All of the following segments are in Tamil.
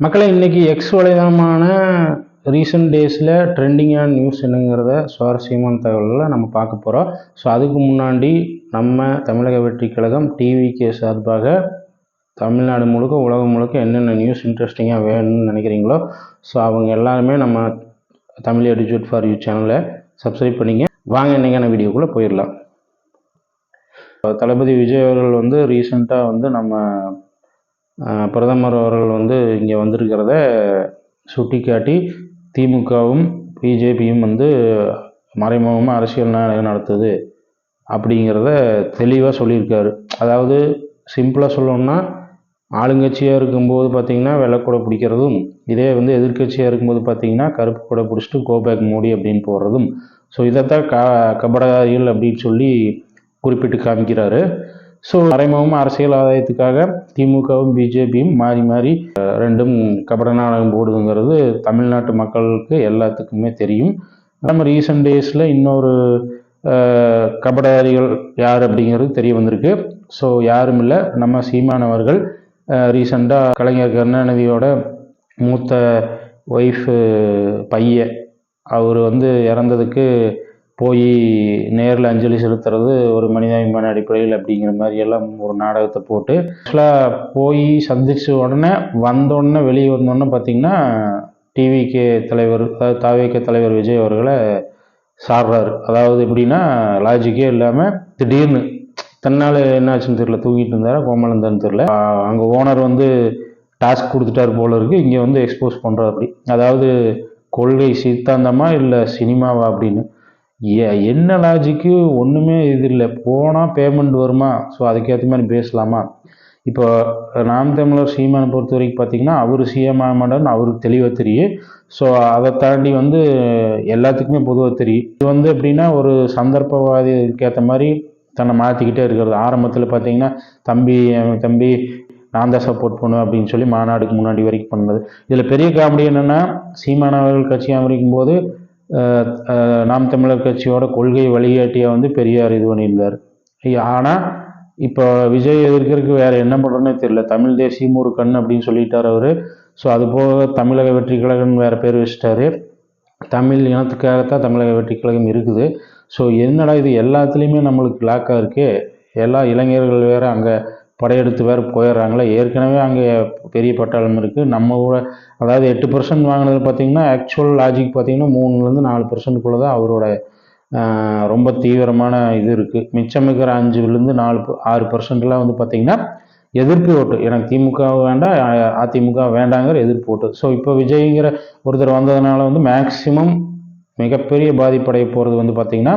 மக்களை இன்றைக்கி எக்ஸ் வலைதளமான ரீசெண்ட் டேஸில் ட்ரெண்டிங்கான நியூஸ் என்னங்கிறத சுவாரஸ்யமான தகவல்களை நம்ம பார்க்க போகிறோம் ஸோ அதுக்கு முன்னாடி நம்ம தமிழக வெற்றி கழகம் டிவிகே சார்பாக தமிழ்நாடு முழுக்க உலகம் முழுக்க என்னென்ன நியூஸ் இன்ட்ரெஸ்டிங்காக வேணும்னு நினைக்கிறீங்களோ ஸோ அவங்க எல்லாருமே நம்ம தமிழ் எடிஜுட் ஃபார் யூ சேனலை சப்ஸ்கிரைப் பண்ணிங்க. வாங்க இன்றைக்கான வீடியோக்குள்ளே போயிடலாம். தளபதி விஜய் அவர்கள் வந்து ரீசெண்டாக வந்து நம்ம பிரதமர் அவர்கள் வந்து இங்கே வந்திருக்கிறத சுட்டிக்காட்டி திமுகவும் பிஜேபியும் வந்து மறைமுகமாக அரசியல் நடத்துது அப்படிங்கிறத தெளிவாக சொல்லியிருக்காரு. அதாவது சிம்பிளாக சொல்லணும்னா ஆளுங்கட்சியாக இருக்கும்போது பார்த்திங்கன்னா வெள்ளைக்கூடை பிடிக்கிறதும் இதே வந்து எதிர்க்கட்சியாக இருக்கும்போது பார்த்திங்கன்னா கருப்பு கூடை பிடிச்சிட்டு கோபேக் மோடி அப்படின்னு போடுறதும். ஸோ இதைத்தான் க கபடதாரிகள் அப்படின்னு சொல்லி குறிப்பிட்டு காமிக்கிறாரு. ஸோ மறைமுகமாக அரசியல் ஆதாயத்துக்காக திமுகவும் பிஜேபியும் மாறி மாறி ரெண்டும் கபட நாடகம் போடுதுங்கிறது தமிழ்நாட்டு மக்களுக்கு எல்லாத்துக்குமே தெரியும். நம்ம ரீசெண்ட் டேஸில் இன்னொரு கபடாரிகள் யார் அப்படிங்கிறது தெரிய வந்திருக்கு. ஸோ யாரும் இல்லை. நம்ம சீமானவர்கள் ரீசெண்டாக கலைஞர் கருணாநிதியோட மூத்த ஒய்ஃபு பையன் அவர் வந்து இறந்ததுக்கு போய் நேரில் அஞ்சலி செலுத்துறது ஒரு மனிதாபிமான அடிப்படையில் அப்படிங்கிற மாதிரி எல்லாம் ஒரு நாடகத்தை போட்டு ஆக்சுவலாக போய் சந்திச்ச உடனே வந்த உடனே வெளியே வந்தோடனே பார்த்தீங்கன்னா டிவிக்கு தலைவர் அதாவது தாவேக தலைவர் விஜய் அவர்களை சாடுறாரு அதாவது எப்படின்னா லாஜிக்கே இல்லாமல் திடீர்னு தன்னால் என்னாச்சுன்னு தெரியல தூங்கிட்டு இருந்தாரா கோமலந்தான்னு தெரியல. அங்கே ஓனர் வந்து டாஸ்க் கொடுத்துட்டாரு போல இருக்கு இங்கே வந்து எக்ஸ்போஸ் பண்ணுறாரு அப்படி. அதாவது கொள்கை சித்தாந்தமா இல்லை சினிமாவா அப்படின்னு. ஏ- என்ன லாஜிக்கு ஒன்றுமே இது இல்லை. போனால் பேமெண்ட் வருமா? ஸோ அதுக்கேற்ற மாதிரி பேசலாமா? இப்போ நாம் தமிழர் சீமானை பொறுத்த வரைக்கும் பார்த்தீங்கன்னா அவர் சிஎம் மாட்டார்னு அவருக்கு தெளிவாக தெரியும். ஸோ அதை தாண்டி வந்து எல்லாத்துக்குமே பொதுவாக தெரியும். இது வந்து எப்படின்னா ஒரு சந்தர்ப்பவாதிக்கேற்ற மாதிரி தன்னை மாற்றிக்கிட்டே இருக்கிறது. ஆரம்பத்தில் பார்த்தீங்கன்னா தம்பி என் தம்பி நான் தான் சப்போர்ட் பண்ணுவேன் அப்படின்னு சொல்லி மாநாடுக்கு முன்னாடி வரைக்கும் பண்ணது. இதில் பெரிய காமெடி என்னென்னா சீமானவர்கள் கட்சி அமைக்கும் போது நாம் தமிழர் கட்சியோட கொள்கை வழிகாட்டியாக வந்து பெரியார் இது பண்ணியிருந்தார். ஆனால் இப்போ விஜய் எதிர்க்கிறதுக்கு வேற என்ன பண்ணுறோன்னே தெரியல. தமிழ் தேசியம் ஒரு கண் அப்படின்னு சொல்லிட்டார் அவர். ஸோ அது போக தமிழக வெற்றி கழகம் வேற பேர் வச்சிட்டாரு. தமிழ் இனத்துக்காகத்தான் தமிழக வெற்றி கழகம் இருக்குது. ஸோ என்னடா இது எல்லாத்துலேயுமே நம்மளுக்கு லாக்காக இருக்கே? எல்லா இளைஞர்கள் வேறு அங்கே படையெடுத்து வேறு போயிடுறாங்களே. ஏற்கனவே அங்கே பெரிய பட்டாளம் இருக்குது நம்ம கூட அதாவது எட்டு பர்சன்ட் வாங்கினது பார்த்திங்கன்னா ஆக்சுவல் லாஜிக் பார்த்திங்கன்னா மூணுலேருந்து நாலு பர்சன்ட்டுக்குள்ளே தான் அவரோட ரொம்ப தீவிரமான இது இருக்குது மிச்சம் இருக்கிற அஞ்சுலேருந்து நாலு ப- ஆறு பர்சன்ட்லாம் வந்து பார்த்திங்கன்னா எதிர்ப்பு ஓட்டு. எனக்கு திமுக வேண்டாம் அதிமுக வேண்டாங்கிற எதிர்ப்பு ஓட்டு. ஸோ இப்போ விஜய்ங்கிற ஒருத்தர் வந்ததுனால வந்து மேக்சிமம் மிகப்பெரிய பாதிப்படைய போகிறது வந்து பார்த்திங்கன்னா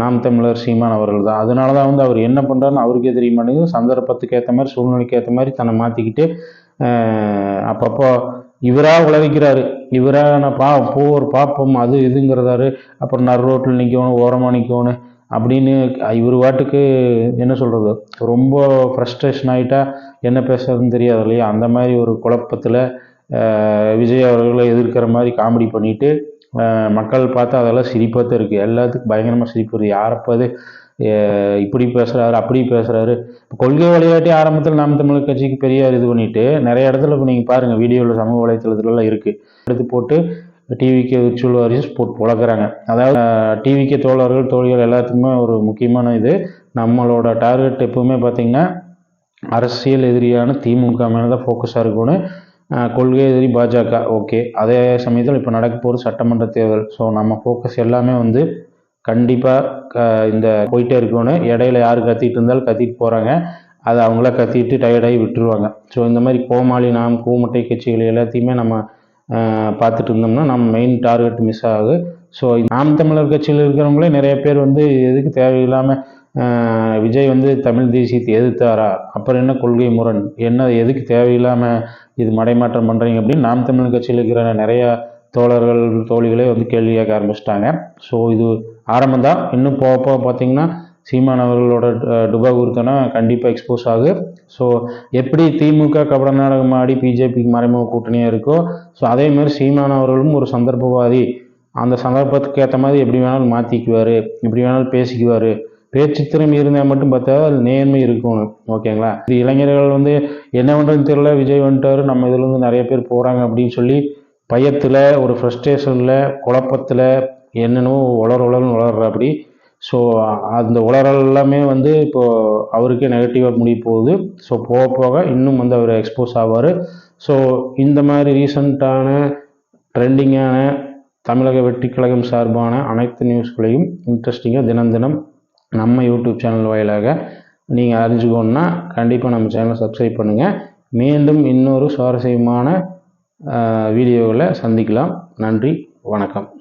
நாம் தமிழர் சீமான் அவர்கள் தான் அதனால தான் வந்து அவர் என்ன பண்ணுறாருன்னு அவருக்கே தெரிய மாட்டேங்குது. சந்தர்ப்பத்துக்கு ஏற்ற மாதிரி சூழ்நிலைக்கு ஏற்ற மாதிரி தன்னை மாற்றிக்கிட்டு அப்பப்போ இவராக உழவிக்கிறாரு இவராக நான் பா போர் பார்ப்போம் அது இதுங்கிறதாரு. அப்புறம் நர் ரோட்டில் நிற்கணும் ஓரமாக நிற்கணும் அப்படின்னு இவர் வாட்டுக்கு என்ன சொல்கிறது ரொம்ப ஃப்ரஸ்ட்ரேஷன் ஆகிட்டா என்ன பேசுறதுன்னு தெரியாது இல்லையா? அந்த மாதிரி ஒரு குழப்பத்தில் விஜய் அவர்களை எதிர்க்கிற மாதிரி காமெடி பண்ணிட்டு மக்கள் பார்த்து அதெல்லாம் சிரிப்பாக தான் இருக்குது எல்லாத்துக்கும் பயங்கரமாக சிரிப்பு. வருது யாரப்பாது இப்படி பேசுகிறாரு அப்படி பேசுகிறாரு கொள்கை விளையாட்டி ஆரம்பத்தில் நாம் தமிழ் கட்சிக்கு பெரியார் இது பண்ணிட்டு நிறைய இடத்துல இப்போ நீங்கள் பாருங்கள் வீடியோவில் சமூக வலைத்தளத்துலலாம் இருக்குது எடுத்து போட்டு டிவிக்கு விர்ச்சுவல் வாரியர்ஸ் போட்டு புழக்கிறாங்க. அதாவது டிவிக்கு தோழர்கள் தோழிகள் எல்லாத்துக்குமே ஒரு முக்கியமான இது. நம்மளோட டார்கெட் எப்பவுமே பார்த்திங்கன்னா அரசியல் எதிரியான திமுக மேலே தான் ஃபோக்கஸாக இருக்கணும் கொள்கை எதிரி பாஜக ஓகே. அதே சமயத்தில் இப்போ நடக்க போகிற சட்டமன்ற தேர்தல். ஸோ நம்ம ஃபோக்கஸ் எல்லாமே வந்து கண்டிப்பாக இந்த போயிட்டே இருக்கணும் இடையில யார் கத்திட்டு இருந்தாலும் கத்திட்டு போகிறாங்க அதை அவங்கள கத்திட்டு டயர்டாகி விட்டுருவாங்க. ஸோ இந்த மாதிரி கோமாளி நாம் கூமுட்டை கட்சிகள் எல்லாத்தையுமே நம்ம பார்த்துட்டு இருந்தோம்னா நம்ம மெயின் டார்கெட் மிஸ் ஆகுது. ஸோ நாம் தமிழர் கட்சியில் இருக்கிறவங்களே நிறைய பேர் வந்து எதுக்கு தேவையில்லாமல் விஜய் வந்து தமிழ் தேசியத்தை எதிர்த்தாரா? அப்புறம் என்ன கொள்கை முரண்? என்ன எதுக்கு தேவையில்லாமல் இது மடைமாற்றம் பண்ணுறீங்க அப்படின்னு நாம் தமிழ் கட்சியில் இருக்கிற நிறையா தோழர்கள் தோழிகளே வந்து கேள்வி கேட்க ஆரம்பிச்சிட்டாங்க. ஸோ இது ஆரம்பம் தான் இன்னும் போக போக பார்த்தீங்கன்னா சீமான் அவர்களோட டுபா டுபாகூர்த்தனம் கண்டிப்பாக எக்ஸ்போஸ் ஆகு. ஸோ எப்படி திமுக கபட நாடகம் ஆடி பிஜேபிக்கு மறைமுக கூட்டணியாக இருக்கோ ஸோ அதேமாதிரி சீமான் அவர்களும் ஒரு சந்தர்ப்பவாதி. அந்த சந்தர்ப்பத்துக்கு ஏற்ற மாதிரி எப்படி வேணாலும் மாற்றிக்குவார் எப்படி வேணாலும் பேசிக்குவார். பேச்சு திறமை இருந்தால் மட்டும் பார்த்தா அது நேர்மை இருக்கணும் ஓகேங்களா? இது இளைஞர்கள் வந்து என்ன பண்ணுறதுன்னு தெரியல விஜய் வந்துட்டாரு நம்ம இதில் வந்து நிறைய பேர் போகிறாங்க அப்படின்னு சொல்லி பயத்தில் ஒரு ஃப்ரஸ்ட்ரேஷனில் குழப்பத்தில் என்னென்னவோ உளர் உளர்னு உளர்றாப்படி ஸோ அந்த உளறல் எல்லாமே வந்து இப்போது அவருக்கே நெகட்டிவாக முடிய போகுது. ஸோ போக போக இன்னும் வந்து அவர் எக்ஸ்போஸ் ஆவார். ஸோ இந்த மாதிரி ரீசண்டான ட்ரெண்டிங்கான தமிழக வெற்றி கழகம் சார்பான அனைத்து நியூஸ்களையும் இன்ட்ரெஸ்டிங்காக தினம் தினம் நம்ம யூடியூப் சேனல் வாயிலாக நீங்கள் அறிஞ்சுக்கணுன்னா கண்டிப்பாக நம்ம சேனலை சப்ஸ்கிரைப் பண்ணுங்கள் மீண்டும் இன்னொரு சுவாரஸ்யமான வீடியோவில் சந்திக்கலாம். நன்றி வணக்கம்.